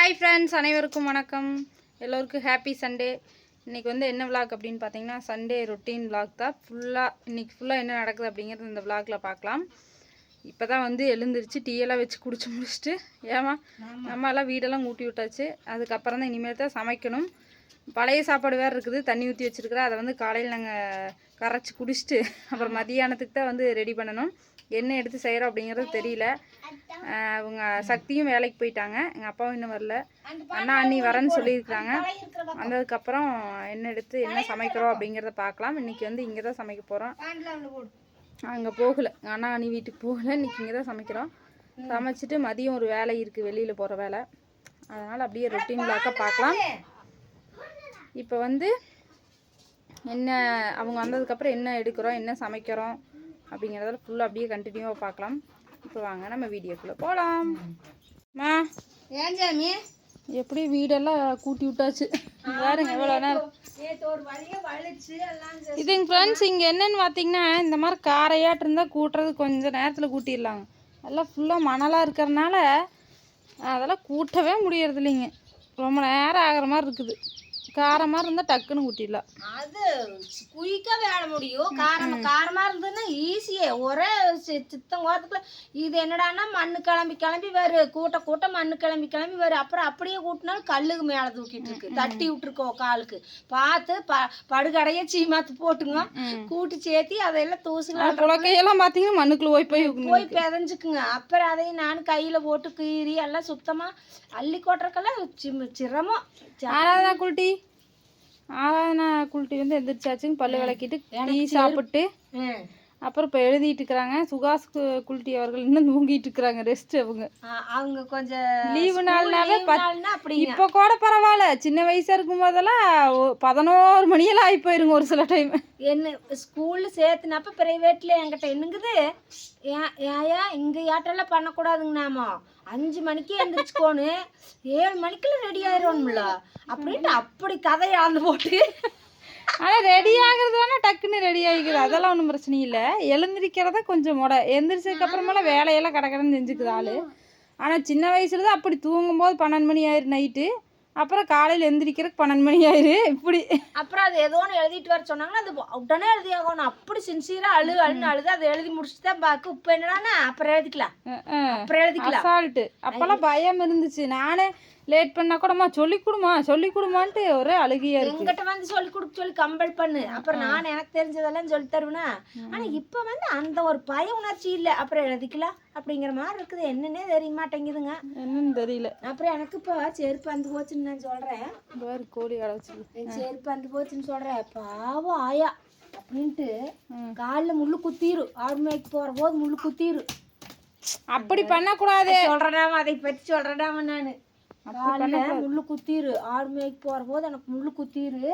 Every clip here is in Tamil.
ஹாய் ஃப்ரெண்ட்ஸ் அனைவருக்கும் வணக்கம். எல்லோருக்கும் ஹாப்பி சண்டே இன்றைக்கி வந்து என்ன விளாக் அப்படின்னு பார்த்தீங்கன்னா சண்டே ரொட்டீன் விளாக் தான். ஃபுல்லாக இன்றைக்கி ஃபுல்லாக என்ன நடக்குது அப்படிங்கிறது இந்த விளாக்ல பார்க்கலாம். இப்போ தான் வந்து எழுந்திரிச்சு டீயெல்லாம் வச்சு குடிச்சு முடிச்சுட்டு ஏமா நம்ம எல்லாம் வீடெல்லாம் கூட்டி விட்டாச்சு. அதுக்கப்புறம் தான் இனிமேல் தான் சமைக்கணும். பழைய சாப்பாடு வேறு இருக்குது தண்ணி ஊற்றி வச்சுருக்குறேன். அதை வந்து காலையில் நாங்கள் கரைச்சி குடிச்சிட்டு அப்புறம் மதியானத்துக்கு தான் வந்து ரெடி பண்ணணும். என்ன எடுத்து செய்கிறோம் அப்படிங்கிறது தெரியல. அவங்க சக்தியும் வேலைக்கு போயிட்டாங்க. எங்கள் அப்பாவும் இன்னும் வரல. அண்ணா அண்ணி வரேன்னு சொல்லியிருக்கிறாங்க. வந்ததுக்கப்புறம் என்ன எடுத்து என்ன சமைக்கிறோம் அப்படிங்கிறத பார்க்கலாம். இன்றைக்கி வந்து இங்கே தான் சமைக்க போகிறோம் அங்கே போகலை. அண்ணா அண்ணி வீட்டுக்கு போகலை. இன்றைக்கி இங்கே தான் சமைக்கிறோம். சமைச்சிட்டு மதியம் ஒரு வேலை இருக்குது வெளியில் போகிற வேலை. அதனால் அப்படியே ரொட்டீன் பிளாக்காக பார்க்கலாம். இப்போ வந்து என்ன அவங்க வந்ததுக்கப்புறம் என்ன எடுக்கிறோம் என்ன சமைக்கிறோம் அப்படிங்கிறதால ஃபுல்லாக அப்படியே கண்டினியூவாக பார்க்கலாம். இப்போ வாங்க நம்ம வீடியோக்குள்ளே போகலாம் மா ஏன் சாமி? எப்படி வீடெல்லாம் கூட்டி விட்டாச்சு? பாருங்க எவ்வளோ நேரம். இதுங்க ஃப்ரெண்ட்ஸ் இங்கே என்னன்னு பார்த்தீங்கன்னா இந்த மாதிரி காரையாட்டு இருந்தால் கூட்டுறது கொஞ்சம் நேரத்தில் கூட்டிடலாங்க. எல்லாம் ஃபுல்லாக மணலாக இருக்கிறனால அதெல்லாம் கூட்டவே முடியறது இல்லைங்க ரொம்ப நேரம் ஆகிற மாதிரி இருக்குது. காரமாக இருந்தால் டக்குன்னு கூட்டிடலாம் அது குயிக்கா வேலை முடியும். காரம் காரமா இருந்ததுன்னா ஈஸியே ஒரே சித்தம் கோத்துக்குள்ள இது என்னடான்னா மண்ணு கிளம்பி கிளம்பி வரும் கூட்ட கூட்ட மண்ணு கிளம்பி கிளம்பி வரும் அப்புறம் அப்படியே கூட்டினாலும் கல்லுக்கு மேல தூக்கிட்டு இருக்கு. தட்டி விட்டுருக்கோம் காலுக்கு. பார்த்து ப படுகடையே சீமாத்து போட்டுங்க. கூட்டி சேர்த்தி அதெல்லாம் தூசுங்க புழக்கையெல்லாம் பார்த்தீங்கன்னா மண்ணுக்குள்ளே போய் போய் போய் பிதஞ்சுக்குங்க. அப்புறம் அதையும் நான் கையில போட்டு கீறி எல்லாம் சுத்தமா அள்ளி கொட்டுறக்கெல்லாம் சிரமம். ஆராதனா குல்ட்டி ஆராதனா குல்ட்டி வந்து எந்திரிச்சாச்சுங்க பல்லு விளக்கிட்டு டீ சாப்பிட்டு. அப்புறம் இப்போ எழுதிட்டு இருக்கிறாங்க சுகாஸ் கு- குல்ட்டி அவர்கள் இன்னும் தூங்கிட்டு இருக்கிறாங்க ரெஸ்ட் அவங்க. அவங்க கொஞ்சம் லீவு நாள்னாவே leave நாள்னா அப்படிங்க. இப்போ கூட பரவாயில்ல. சின்ன வயசா இருக்கும் போதெல்லாம் பதினோரு மணியெல்லாம் ஆகி போயிருங்க ஒரு சில டைம் என்ன ஸ்கூல்ல சேர்த்துனப்ப பிரைவேட்ல என்கிட்ட என்னங்குது? ஏன் ஏயா இங்க யாட்டெல்லாம் பண்ணக்கூடாதுங்க நாம? அஞ்சு மணிக்கு எழுந்திரிச்சுக்கோணும் ஏழு மணிக்குள்ள ரெடி ஆயிரோம்ல அப்படின்ட்டு அப்படி கதையை ஆழ்ந்து போட்டு. ஆனா ரெடி ஆகுறது ரெடி ஆகிக்குது அதெல்லாம் ஒன்றும் பிரச்சனை இல்லை. எழுந்திரிக்கிறத கொஞ்சம் முட. எந்திரிச்சதுக்கு அப்புறமெல்லாம் வேலையெல்லாம் கடக்கடன்னு செஞ்சுக்குது ஆளு. ஆனா சின்ன வயசுல தான் அப்படி தூங்கும்போது பன்னெண்டு மணி ஆயிரு நைட்டு. அப்புறம் காலையில் எந்திரிக்கிறதுக்கு பன்னெண்டு மணி ஆயிரு. இப்படி. அப்புறம் அது ஏதோ ஒன்று எழுதிட்டு வர சொன்னாங்கன்னா அது உடனே எழுதி ஆகணும். அப்படி சின்சியரா அழு அழுன்னு அழுது அதை எழுதி முடிச்சுட்டு தான் பாக்கு. இப்போ என்னடான்னா அப்புறம் எழுதிக்கலாம். அப்புறம் எழுதிக்கலாம். அசால்ட்டு அப்போல்லாம் பயம் இருந்துச்சு. நானே லேட் பண்ணா கூடமா சொல்லி கொடுமா சொல்லி கொடுமான்ட்டு ஒரே அழுகியா இருக்கு. எங்கிட்ட வந்து சொல்லி கொடுக்க சொல்லி கம்பல் பண்ணு. அப்புறம் நான் எனக்கு தெரிஞ்சதெல்லாம் சொல்லி தருவேனா. ஆனா இப்ப வந்து அந்த ஒரு பய உணர்ச்சி இல்ல. அப்புறம் எழுதிக்கலாம். அப்படிங்கிற மாதிரி இருக்குது. என்னன்னே தெரிய மாட்டேங்குதுங்க. என்னன்னு தெரியல. அப்புறம் எனக்கு இப்போ செருப்பு வந்து போச்சுன்னு நான் சொல்றேன். வேறு கோழி அடைச்சி செருப்பு வந்து போச்சுன்னு சொல்றேன். பாவம் ஆயா. அப்படின்ட்டு. காலில் முள்ளு குத்திரு. ஆர்மைக்கு போற போது முள்ளு குத்திரு. அப்படி பண்ணக்கூடாது. சொல்றேனாம? அதை பத்தி சொல்றேனாம நானு? காலில் முள்ளு குத்திரு. ஆர்மைக்கு போற போது எனக்கு முள்ளு குத்திரு.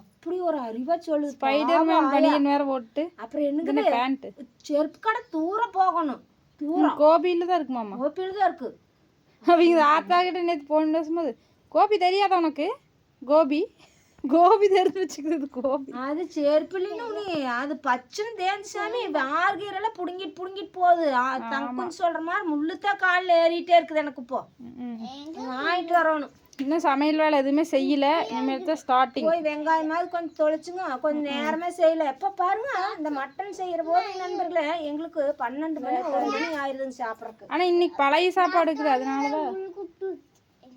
அப்படி ஒரு அறிவா சொல்லுது ஸ்பைடர்மேன் பனியன் வேற போட்டு அப்புறம் என்னங்க செருப்பு கடை தூரம் போகணும். தூரம். கோபியில தான் இருக்கு மாமா. கோப்பில் தான் இருக்கு. அவங்க ஆத்தா கிட்ட நேற்று போன பேசும்போது கோபி தெரியாதா உனக்கு? கோபி? கோபி தெரிஞ்சு வச்சுக்கிறது கோபி. அது செருப்புலின்னு நீ அது பச்சுன்னு தேஞ்சு சாமி ஆர்கீரெல்லாம் புடுங்கிட்டு புடுங்கிட்டு போகுது. தங்குன்னு சொல்ற மாதிரி முள்ளுத்தான் காலில் ஏறிட்டே இருக்குது எனக்கு இப்போ. வாங்கிட்டு வரணும். இன்னும் சமையல் வேலை எதுவுமே செய்யல. இனிமேல் தான் ஸ்டார்டிங் போய் வெங்காயமாவது கொஞ்சம் தொலைச்சுங்க கொஞ்சம் நேரமே செய்யல. எப்ப பாருங்க இந்த மட்டன் செய்யற போது நண்பர்களே எங்களுக்கு பன்னெண்டு மணி ஒரு மணி ஆயிருதுங்க சாப்பிட்றதுக்கு. ஆனா இன்னைக்கு பழைய சாப்பாடு இருக்குது. அதனாலதான்.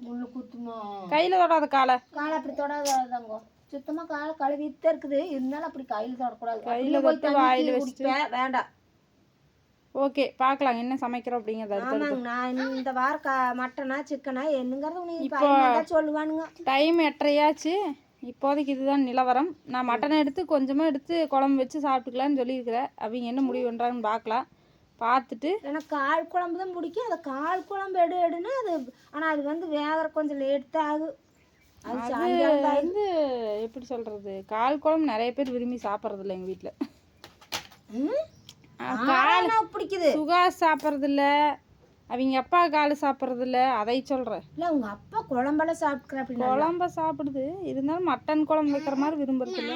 முள்ளு குத்துமா? கையில தொடாத காலை. காலை அப்படி தொடாதாங்க சுத்தமா காலை கழுவிட்டு இருக்குது. இருந்தாலும் அப்படி கையில தொடக்கூடாது. கையில தண்ணி வாயில வச்சுட்டு. வேண்டாம். ஓகே பார்க்கலாம் என்ன சமைக்கிறோம் அப்படிங்கிறது ஆமாங்க நான் இந்த வாரம் மட்டனா சிக்கனா என்னங்கிறது தான் சொல்லுவானுங்க. டைம் எட்டரையாச்சு. இப்போதைக்கு இதுதான் நிலவரம். நான் மட்டன் எடுத்து கொஞ்சமாக எடுத்து குழம்பு வச்சு சாப்பிட்டுக்கலான்னு சொல்லியிருக்கிறேன் அவங்க என்ன முடிவு பண்ணுறாங்கன்னு பார்க்கலாம். பார்த்துட்டு எனக்கு கால் குழம்பு தான் பிடிக்கும் அந்த கால் குழம்பு எடு எடுன்னா அது ஆனா அது வந்து வேகிற கொஞ்சம் லேட் தான் ஆகும் அது. வந்து எப்படி சொல்கிறது கால் குழம்பு நிறைய பேர் விரும்பி சாப்பிட்றதில்ல எங்கள் வீட்டில் பிடிக்குது. சுகாஸ் சாப்பிட்றதில்ல. அவங்க அப்பா கால் சாப்பிட்றதில்ல. அதை சொல்கிறேன் இல்ல உங்க அப்பா குழம்பெல்லாம் சாப்பிட்ற குழம்ப சாப்பிடுது. இருந்தாலும் மட்டன் குழம்பு வைக்கிற மாதிரி விரும்புறதில்ல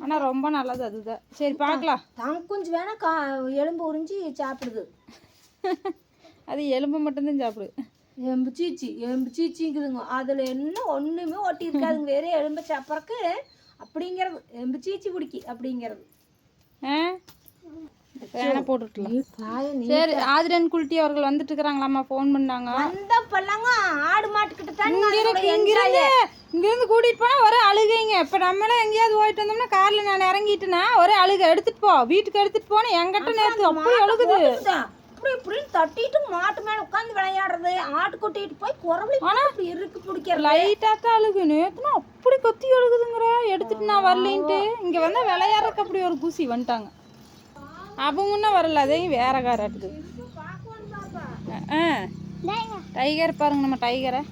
ஆனால் ரொம்ப நல்லது அதுதான். சரி பார்க்கலாம். தான் கொஞ்சம் வேணா கா எலும்பு உறிஞ்சி சாப்பிடுது. அது எலும்பு மட்டும்தான் சாப்பிடு. எம்பு சீச்சி எம்பு சீச்சிங்குதுங்க. அதில் என்ன ஒன்றுமே ஒட்டி இருக்காதுங்க வெறும் எலும்பு சப்பறக்கு அப்படிங்கிறது. எம்பு சீச்சி பிடிக்கி அப்படிங்கிறது. ஆ? வேணா போட்டுக்கலாம் சரி ஆதிரன் குல்ட்டி அவர்கள் வந்துட்டு இருக்கிறாங்களாம்மா ஃபோன் பண்ணாங்க. அந்த பல்லங்க ஆடு மாட்டுக்கிட்ட தானே இங்க இருக்கு இங்க இருந்து இங்க இருந்து கூட்டிட்டு போனா ஒரே அழுகைங்க. இப்ப நம்மளே எங்கேயாவது போயிட்டு வந்தோம்னா கார்ல நான் இறங்கிட்டேன்னா ஒரே அழுகை. எடுத்துட்டு போ. வீட்டுக்கு எடுத்துட்டு போனா என்கிட்ட நேத்து அப்படி அழுகுது. அப்படி இப்படின்னு தட்டிட்டு மாட்டு மேல உட்காந்து விளையாடுறது ஆட்டு கூட்டிட்டு போய் குறவழி அப்படி இருக்கு பிடிக்கிறது. லைட்டா தான் அழுகு நேத்துனா அப்படி கொத்தி அழுகுதுங்கிற. எடுத்துட்டு நான் வரலேன்ட்டு. இங்க வந்தா விளையாடுறதுக்கு அப்படி ஒரு குசி வந்துட்டாங்க. அவங்க இன்னும் வரல அதையும் வேற காராட்டுது டைகர் பாருங்க நம்ம டைகரை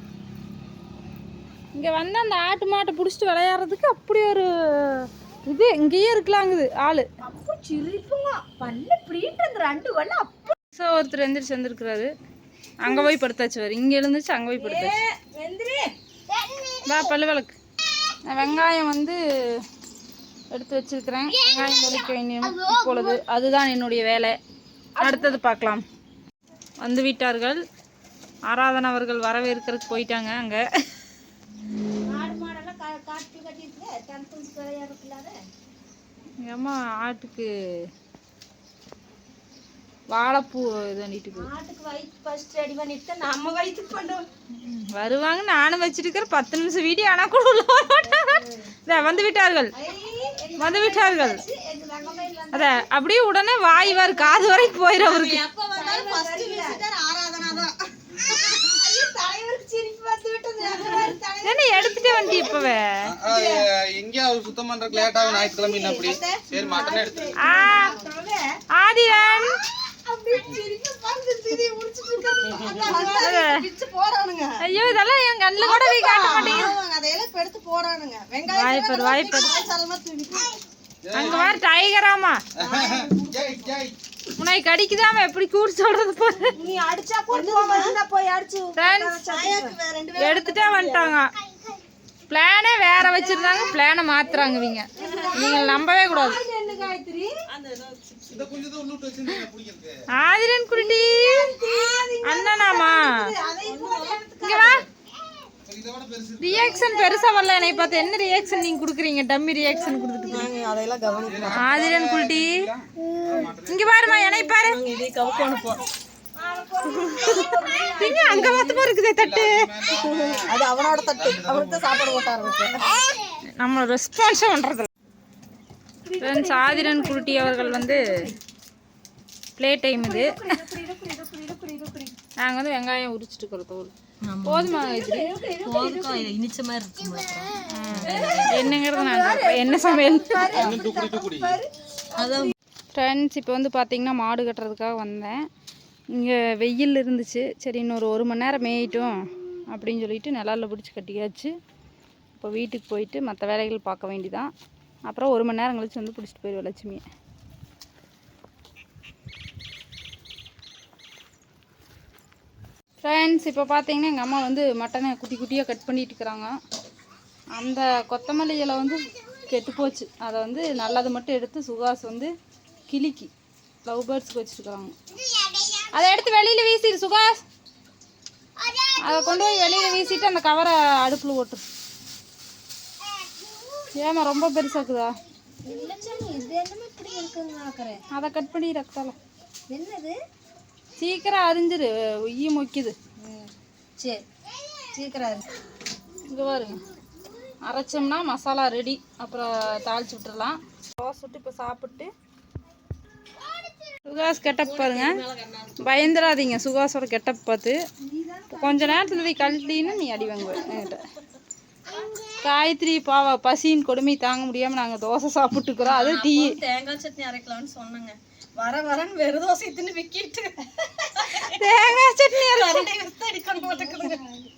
இங்க வந்து அந்த ஆட்டு மாட்டை பிடிச்சிட்டு விளையாடுறதுக்கு அப்படி ஒரு இது இங்கேயே இருக்கலாங்குது ஆளு. ஸோ ஒருத்தர் எந்திரிச்சு வந்திருக்கிறாரு. அங்கே போய் படுத்தாச்சு வரு இங்கே எழுந்துச்சு அங்கே போய் படுத்தாச்சு. வா பல்லு விளக்கு. வெங்காயம் வந்து எடுத்து வச்சிருக்கிறேன். வெங்காயம் விளக்க வேண்டிய இப்பொழுது அதுதான் என்னுடைய வேலை. அடுத்தது பார்க்கலாம். வந்து விட்டார்கள் ஆராதனா அவர்கள் வரவேற்கிறதுக்கு போயிட்டாங்க அங்கே. எங்கள் அம்மா ஆட்டுக்கு வாழைப்பூ இது பண்ணிட்டு இருக்குது. ஆட்டுக்கு வயிற்று ஃபர்ஸ்ட் ரெடி பண்ணிட்டு நம்ம வயிற்றுக்கு பண்ணுவோம் ம், வருவாங்க. நானும் வச்சிருக்கிற பத்து நிமிஷம் வீடியோ ஆனால் கூட உள்ள வர மாட்டாங்க. இதோ வந்து விட்டார்கள். வந்து விட்டார்கள். எங்க அத அப்படியே உடனே வாய் வார் காது வரைக்கும் போயிடும் அவருக்கு. என்ன எடுத்துட்டு வண்டி இப்பவே? எங்கேயா அவர் சுத்தம் பண்றதுக்கு லேட் ஆகும். ஞாயிற்றுக்கிழமை என்ன அப்படி? சரி மட்டனே எடுத்து ஆ ஐயோ இதெல்லாம் என் கண்ணில் கூட போய் காட்ட மாட்டேங்குது. வாய்ப்பர் வாய்ப்பர் அங்க வேற டைகராமா ஜெய் ஜெய் உன்னை கடிக்குதாம எப்படி சொல்றது நீ அடிச்சா கூட போய் அடிச்சு Friends, எடுத்துட்டே வந்துட்டாங்க. பிளானே வேற வச்சிருந்தாங்க. பிளானை மாத்துறாங்க இவங்க. நீங்க நம்பவே கூடாது. ஆதிரன் குருடி அண்ணனாமா? இங்க வா. ரியாக்ஷன் பெருசா வரல. என்னை பார்த்து என்ன ரியாக்ஷன் நீங்க குடுக்குறீங்க? டம்மி ரியாக்ஷன் கொடுத்துட்டு. அதெல்லாம் கவனிக்கலாம் ஆதிரன் குருடி இங்க பாருமா என்னை பாரு. இங்க அங்க இருக்குதே தட்டு. அது அவனோட தட்டு. அவனுக்கு சாப்பாடு நம்ம ரெஸ்பான்ஸே பண்றது ஃப்ரெண்ட்ஸ் ஆதிரன் குருட்டி அவர்கள் வந்து ப்ளே டைம் இது. நாங்கள் வந்து வெங்காயம் உரிச்சிட்டு இருக்கிறோம் தோல். போதுமா இனிச்ச மாதிரி இருக்கும் என்னங்கிறது சொல்றேன். என்ன சமையல்? ஃப்ரெண்ட்ஸ் இப்போ வந்து பார்த்தீங்கன்னா மாடு கட்டுறதுக்காக வந்தேன். இங்கே வெயில் இருந்துச்சு. சரி இன்னொரு ஒரு மணி நேரம் மேயிட்டும் அப்படின்னு சொல்லிட்டு நிழல்ல பிடிச்சி கட்டியாச்சு. இப்போ வீட்டுக்கு போயிட்டு மற்ற வேலைகள் பார்க்க வேண்டிதான். அப்புறம் ஒரு மணி நேரம் கழிச்சு வந்து பிடிச்சிட்டு போயிடுவோம் லட்சுமியை ஃப்ரெண்ட்ஸ் இப்போ பார்த்தீங்கன்னா எங்கள் அம்மா வந்து மட்டனை குட்டி குட்டியாக கட் பண்ணிட்டு இருக்கிறாங்க. அந்த கொத்தமல்லி இலை வந்து கெட்டு போச்சு. அதை வந்து நல்லது மட்டும் எடுத்து சுகாஸ் வந்து கிளிக்கு லவ் பேர்ட்ஸுக்கு வச்சுருக்குறாங்க. அதை எடுத்து வெளியில் வீசிடு சுகாஸ். அதை கொண்டு போய் வெளியில் வீசிட்டு அந்த கவரை அடுப்பில் ஓட்டுரு ஏமா ரொம்ப பெருசாக்குதா? அதை கட் பண்ணி ரத்தால என்னது? சீக்கிரம் அரிஞ்சிரு. ஈ மொக்கிது. சரி. சீக்கிரம். இங்கே பாருங்க. அரைச்சோம்னா மசாலா ரெடி அப்புறம் தாளிச்சு விட்டுறலாம். தோசை சுட்டு இப்போ சாப்பிட்டு. சுகாஸ் கெட்டப் பாருங்க. பயந்துடாதீங்க. சுகாஸோட கெட்டப் பார்த்து. கொஞ்ச நேரத்தில் நீ கழட்டின்னு நீ அடி வாங்குவ. என்கிட்ட. காயத்ரி பாவா பசியின் கொடுமை தாங்க முடியாமல் நாங்கள் தோசை சாப்பிட்டுக்கிறோம். அது டீ. தேங்காய் சட்னி அரைக்கலாம்னு சொன்னேங்க. வர வரன்னு வெறும் தோசை தின்னு விக்கிட்டு. தேங்காய் சட்னி அரைச்சு அடிக்கணும்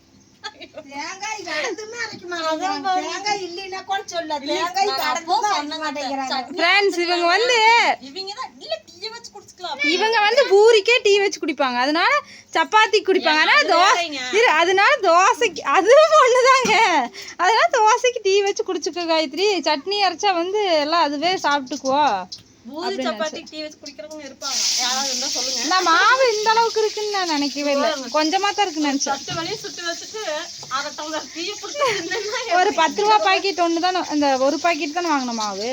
ஃப்ரெண்ட்ஸ் இவங்க வந்து இவங்க தான் இல்ல டீ வச்சு குடிச்சுக்கலாம். இவங்க வந்து பூரிக்கே டீ வச்சு குடிப்பாங்க. அதனால சப்பாத்தி குடிப்பாங்க. அதனால தோசை அதனால தோசைக்கு அதுவும் ஒண்ணுதாங்க. அதனால தோசைக்கு டீ வச்சு குடிச்சுக்க காயத்ரி. சட்னி அரைச்சா வந்து எல்லாம் அதுவே சாப்பிட்டுக்குவோம் மாவு இந்த அளவுக்கு இருக்குன்னு நான் நினைக்கவே இல்லை. கொஞ்சமா தான் இருக்குன்னு நினைச்சேன். ஒரு பத்து ரூபா பாக்கெட் ஒன்று தானே அந்த ஒரு பாக்கெட் தானே வாங்கின மாவு?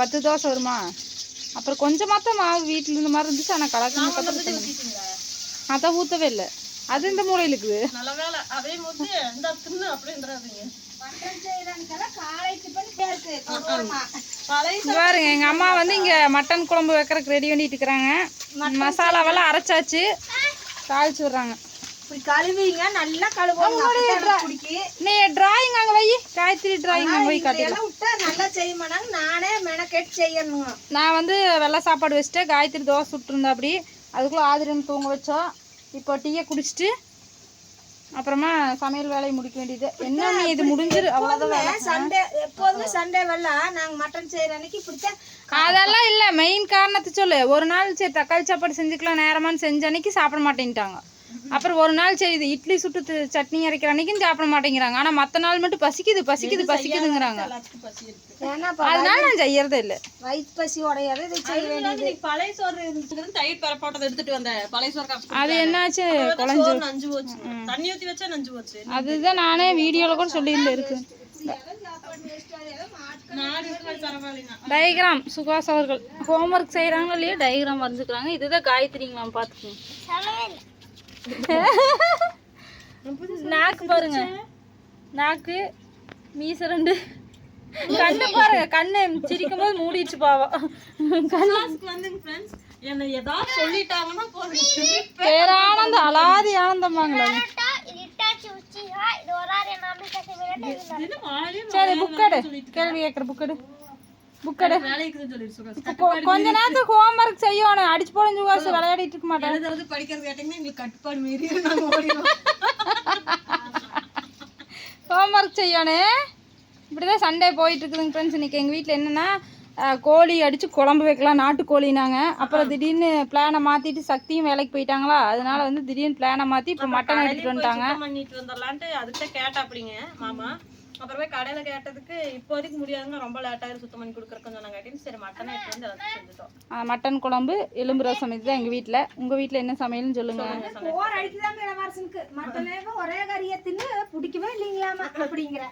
பத்து தோசை வருமா? அப்புறம் கொஞ்சமாக தான் மாவு வீட்டில் இருந்த மாதிரி இருந்துச்சு ஆனால் கலக்கணும் அதான் ஊற்றவே இல்லை. அது இந்த மூலையில் இருக்குது. நல்ல வேலை அதே இந்த தின்னு அப்படின்றாதீங்க. பாருங்க எங்க அம்மா வந்து இங்க மட்டன் குழம்பு வைக்கிறதுக்கு ரெடி பண்ணிட்டு இருக்கிறாங்க. மசாலாவெல்லாம் அரைச்சாச்சு. தாளிச்சு விடுறாங்க. கழுவிங்க நல்லா பிடிக்கி நீ டிராயிங் அங்க வை. காயத்ரி டிராயிங் அங்க விட்டா நல்லா செய்ய மாட்டாங்க நானே மெனக்கெட்டு செய்யணுங்க நான் வந்து வெள்ளை சாப்பாடு வச்சுட்டு காயத்ரி தோசை சுட்டுருந்தா அப்படி. அதுக்குள்ள ஆதிரன் தூங்க வச்சோம் இப்போ டீயை குடிச்சிட்டு அப்புறமா சமையல் வேலையை முடிக்க வேண்டியது. என்ன நீ இது முடிஞ்சிரு அவ்வளோதான் சண்டே எப்போதுமே சண்டே வெள்ளம் நாங்க மட்டன் செய்யற அன்னைக்கு இப்படித்தான் அதெல்லாம் இல்லை மெயின் காரணத்தை சொல்லு. ஒரு நாள் சரி தக்காளி சாப்பாடு செஞ்சுக்கலாம் நேரமான்னு செஞ்ச அன்னைக்கு சாப்பிட மாட்டேன்ட்டாங்க. அப்புறம் ஒரு நாள் சரி இது இட்லி சுட்டு சட்னி அரைக்கிற அன்னைக்கும் சாப்பிட மாட்டேங்கிறாங்க. ஆனால் மற்ற நாள் மட்டும் பசிக்குது பசிக்குது பசிக்குதுங்கிறாங்க. அதனால நான் செய்யறதே இல்லை. வயிற்று பசி உடையாது பழைய சோறு தயிர் பெற போட்டதை எடுத்துட்டு வந்தேன் பழைய சோறு அது என்னாச்சு? சோறு நஞ்சு போச்சு. தண்ணி ஊத்தி வச்சா நஞ்சு போச்சு. அதுதான் நானே வீடியோவில் கூட சொல்லியிருந்தேன் இருக்கு. டயக்ராம் சுகாஸ் அவர்கள். ஹோம்ஒர்க் செய்கிறாங்க இல்லையா டயக்ராம் வரைஞ்சுக்கிறாங்க. இதுதான் காயத்ரிங்களாம் பார்த்துக்கோங்க. நாக்கு பாருங்க. நாக்கு மீச ரெண்டு. கண்ணு பாருங்க கண்ணு சிரிக்கும் போது மூடிடுச்சு பாவம். என்ன ஏதாவது சொல்லிட்டாங்கன்னா போதும் பேரானந்த அலாதி ஆனந்தமாங்களா சரி புக்கெடு கேள்வி கேட்குற புக்கெடு புக்கெடு. கொஞ்ச நேரத்துக்கு ஹோம்ஒர்க் செய்யணும். அடிச்சு போட சுகாஸ் விளையாடிட்டு இருக்க மாட்டேன். எழுதுறது படிக்கிறது கேட்டீங்கன்னா எங்களுக்கு கட்டுப்பாடு மீறி ஹோம்ஒர்க் செய்யணும். இப்படி தான் சண்டே போயிட்டு இருக்குதுங்க ஃப்ரெண்ட்ஸ் இன்னைக்கு எங்கள் வீட்டில் என்னென்னா கோழி அடித்து குழம்பு வைக்கலாம். நாட்டுக்கோழினாங்க அப்புறம் திடீர்னு பிளானை மாற்றிட்டு சக்தியும் வேலைக்கு போயிட்டாங்களா? அதனால வந்து திடீர்னு பிளானை மாற்றி இப்போ மட்டன் எடுத்துகிட்டு வந்துட்டாங்க. பண்ணிட்டு வந்துடலான்ட்டு அதுக்கிட்ட கேட்டாப்படிங்க மாமா. அப்புறமே கடையில கேட்டதுக்கு இப்போதைக்கு முடியாதுங்க. ரொம்ப லேட் ஆயிரும். சுத்தம் பண்ணி கொடுக்குறக்குன்னு சொன்னாங்க. சரி மட்டனை எடுத்து வந்து எல்லாத்தையும் செஞ்சுட்டோம். மட்டன் குழம்பு எலும்பு ரசம் இதுதான் எங்கள் வீட்டில் உங்கள் வீட்டில் என்ன சமையல்னு சொல்லுங்கள் போர் அடிக்குதாங்க இளவரசனுக்கு. மட்டனே ஒரே கறியை தின்னு பிடிக்கவே இல்லைங்களாமா? அப்படிங்கிற.